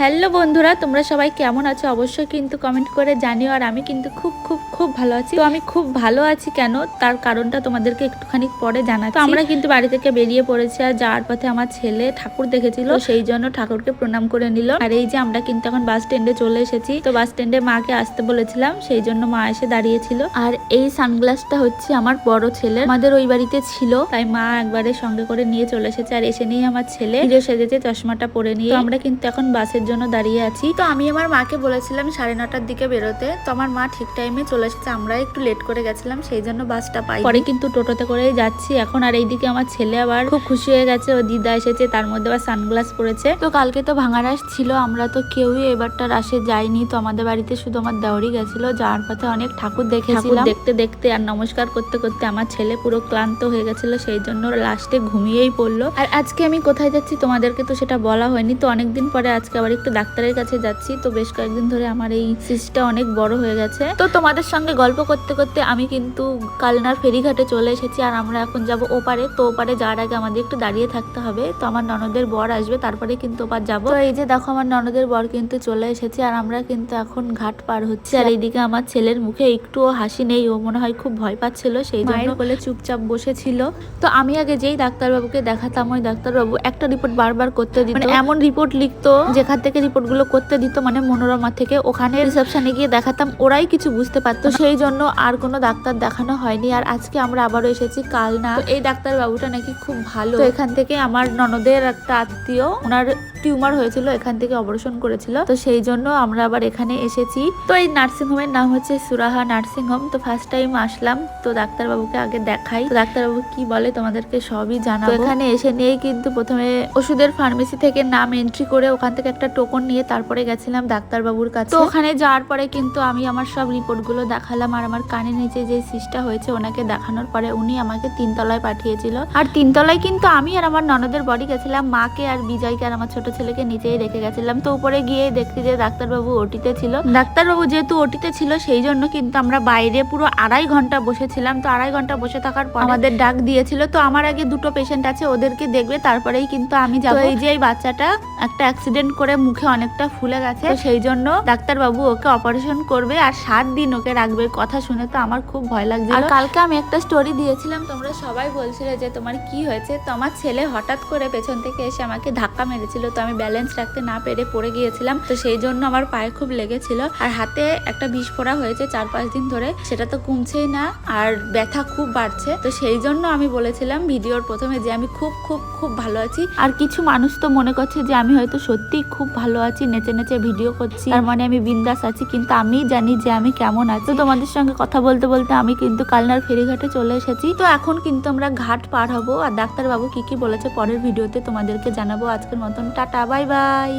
Hello বন্ধুরা, তোমরা সবাই কেমন আছো? অবশ্যই কিন্তু কমেন্ট করে জানিও, আর আমি কিন্তু খুব খুব খুব ভালো আছি। তো আমি খুব ভালো আছি কেন? তার কারণটা তোমাদেরকে একটুখানি পরে জানাচ্ছি। তো আমরা কিন্তু বাড়ি থেকে বেরিয়ে পড়েছি, আর যাওয়ার পথে আমার ছেলে ঠাকুর দেখেছিল সেই জন্য ঠাকুরকে প্রণাম করে নিল আর এই যে আমরা কিন্তু এখন বাস স্ট্যান্ডে চলে এসেছি, তো বাস স্ট্যান্ডে মাকে আসতে বলেছিলাম, সেই জন্য মা এসে দাঁড়িয়েছিল। আর এই সানগ্লাসটা হচ্ছে আমার বড় ছেলে, আমাদের ওই বাড়িতে ছিল, তাই মা একবারে সঙ্গে করে নিয়ে চলে এসেছে। আর এসে নিয়ে আমার ছেলে সেজেছে, চশমাটা পরে নিয়ে। আমরা কিন্তু এখন জন্য দাঁড়িয়ে আছি। তো আমি আমার মাকে বলেছিলাম সাড়ে নটার দিকে বেরোতে। তো আমার মা ঠিক টাইমে চলে এসেছে। আমরা একটু লেট করে গেছিলাম সেই জন্য বাসটা পাই পরে কিন্তু টোটোতে করেই যাচ্ছি। এখন আর এইদিকে আমার ছেলে আবার খুব খুশি হয়ে গেছে। ও দিদা এসেছে তার মধ্যে আবার সানগ্লাস পরেছে। তো কালকে তো ভাঙা রাস ছিল আমরা তো কেউই এবারটা রাসে যাইনি। তো আমাদের বাড়িতে শুধু আমার দেওয়ারই গেছিল। যাওয়ার পথে অনেক ঠাকুর দেখেছিলাম। দেখতে দেখতে আর নমস্কার করতে করতে আমার ছেলে পুরো ক্লান্ত হয়ে গেছিল। সেই জন্য লাস্টে ঘুমিয়েই পড়ল। আর আজকে আমি কোথায় যাচ্ছি তোমাদেরকে তো সেটা বলা হয়নি। তো অনেকদিন পরে আজকে আবার একটু ডাক্তারের কাছে যাচ্ছি। তো বেশ কয়েকদিন ধরে আমার এই সিসটা অনেক বড় হয়ে গেছে। তো তোমাদের সঙ্গে গল্প করতে করতে আমি কিন্তু কালনার ফেরিঘাটে চলে এসেছি আর আমরা এখন যাব ওপারে। তো ওপারে যাওয়ার আগে আমাদের একটু দাঁড়িয়ে থাকতে হবে। তো আমার ননদের বর আসবে তারপরে কিন্তু ওপার যাব। তো এই যে দেখো আমার ননদের বর কিন্তু চলে এসেছে আর আমরা কিন্তু এখন ঘাট পার হচ্ছে। আর এইদিকে আমার ছেলের মুখে একটুও হাসি নেই ও মনে হয় খুব ভয় পাচ্ছিল সেই জন্য বলে চুপচাপ বসেছিল। তো আমি আগে যেই ডাক্তারবাবুকে দেখাতাম ওই ডাক্তারবাবু একটা রিপোর্ট বারবার করতে দিত। মানে এমন রিপোর্ট লিখতো যেখান থেকে রিপোর্টগুলো করতে দিত মানে মনোরমা থেকে। ওখানে রিসেপশনে গিয়ে দেখাতাম, ওরাই কিছু বুঝতে পারতো। সেই জন্য আর কোনো ডাক্তার দেখানো হয়নি। আর আজকে আমরা আবারও এসেছি কাল না এই ডাক্তার বাবুটা নাকি খুব ভালো। এখান থেকে আমার ননদের একটা আত্মীয়, ওনার টিউমার হয়েছিল, এখান থেকে অপারেশন করেছিল। তো সেই জন্য আমরা আবার এখানে এসেছি। তো এই নার্সিং হোমের নাম হচ্ছে সুরাহা নার্সিং হোম। তো ফার্স্ট টাইম আসলাম। তো ডাক্তারবাবুকে আগে দেখাই। ডাক্তারবাবু কি বলে তোমাদেরকে সবই জানাব। এখানে এসে নিয়েই কিন্তু প্রথমে ওষুধের ফার্মেসি থেকে নাম এন্ট্রি করে ওখান থেকে একটা টোকন নিয়ে তারপরে গেছিলাম ডাক্তারবাবুর কাছে। তো ওখানে যাওয়ার পরে কিন্তু আমি আমার সব রিপোর্টগুলো দেখালাম আর আমার কানে নিচে যে সিসটা হয়েছে ওনাকে দেখানোর পরে উনি আমাকে তিনতলায় পাঠিয়েছিল। আর তিনতলায় কিন্তু আমি আর আমার ননদের বাড়ি গেছিলাম মাকে আর বিজয়কে আর আমার ছোট ছেলেকে নিচেই রেখে গেছিলাম। তো উপরে গিয়ে দেখছি যে ডাক্তারবাবু ওটিতে ছিল। ডাক্তারবাবু যেহেতু ওটিতে ছিল সেই জন্য কিন্তু আমরা বাইরে পুরো আড়াই ঘণ্টা বসেছিলাম। তো আড়াই ঘণ্টা বসে থাকার পর আমাদের ডাক দিয়েছিল। তো আমার আগে দুটো পেশেন্ট আছে ওদেরকে দেখবে তারপরেই কিন্তু আমি যাব। এই যে এই বাচ্চাটা একটা অ্যাক্সিডেন্ট করে মুখে অনেকটা ফুলে গেছে। সেই জন্য ডাক্তারবাবু ওকে অপারেশন করবে আর সাত দিন ওকে রাখবে। কথা শুনে তো আমার খুব ভয় লাগছে আর কালকে আমি একটা স্টোরি দিয়েছিলাম তোমরা সবাই বলছিলে যে তোমার কি হয়েছে? তো আমার ছেলে হঠাৎ করে পেছন থেকে এসে আমাকে ধাক্কা মেরেছিল তো আমি ব্যালেন্স রাখতে না পেরে পড়ে গিয়েছিলাম। তো সেই জন্য আমার পায়ে খুব লেগেছিল। আর হাতে একটা বিষ পড়া হয়েছে চার পাঁচ দিন ধরে। সেটা তো কমছেই না আর ব্যথা খুব বাড়ছে। তো সেই জন্য আমি বলেছিলাম ভিডিওর প্রথমে যে আমি খুব খুব খুব ভালো আছি। আর কিছু মানুষ তো মনে করছে যে আমি হয়তো সত্যি খুব ভালো আছি, নেচে নেচে ভিডিও করছি। তার মানে আমি বিন্দাস আছি, কিন্তু আমি জানি যে আমি কেমন আছি। তোমাদের সঙ্গে কথা বলতে বলতে আমি কিন্তু কালনার ফেরিঘাটে চলে এসেছি। তো এখন কিন্তু আমরা ঘাট পার হব। আর ডাক্তারবাবু কি কি বলেছে পরের ভিডিওতে তোমাদেরকে জানাব। আজকের মতন টাটা, বাই বাই।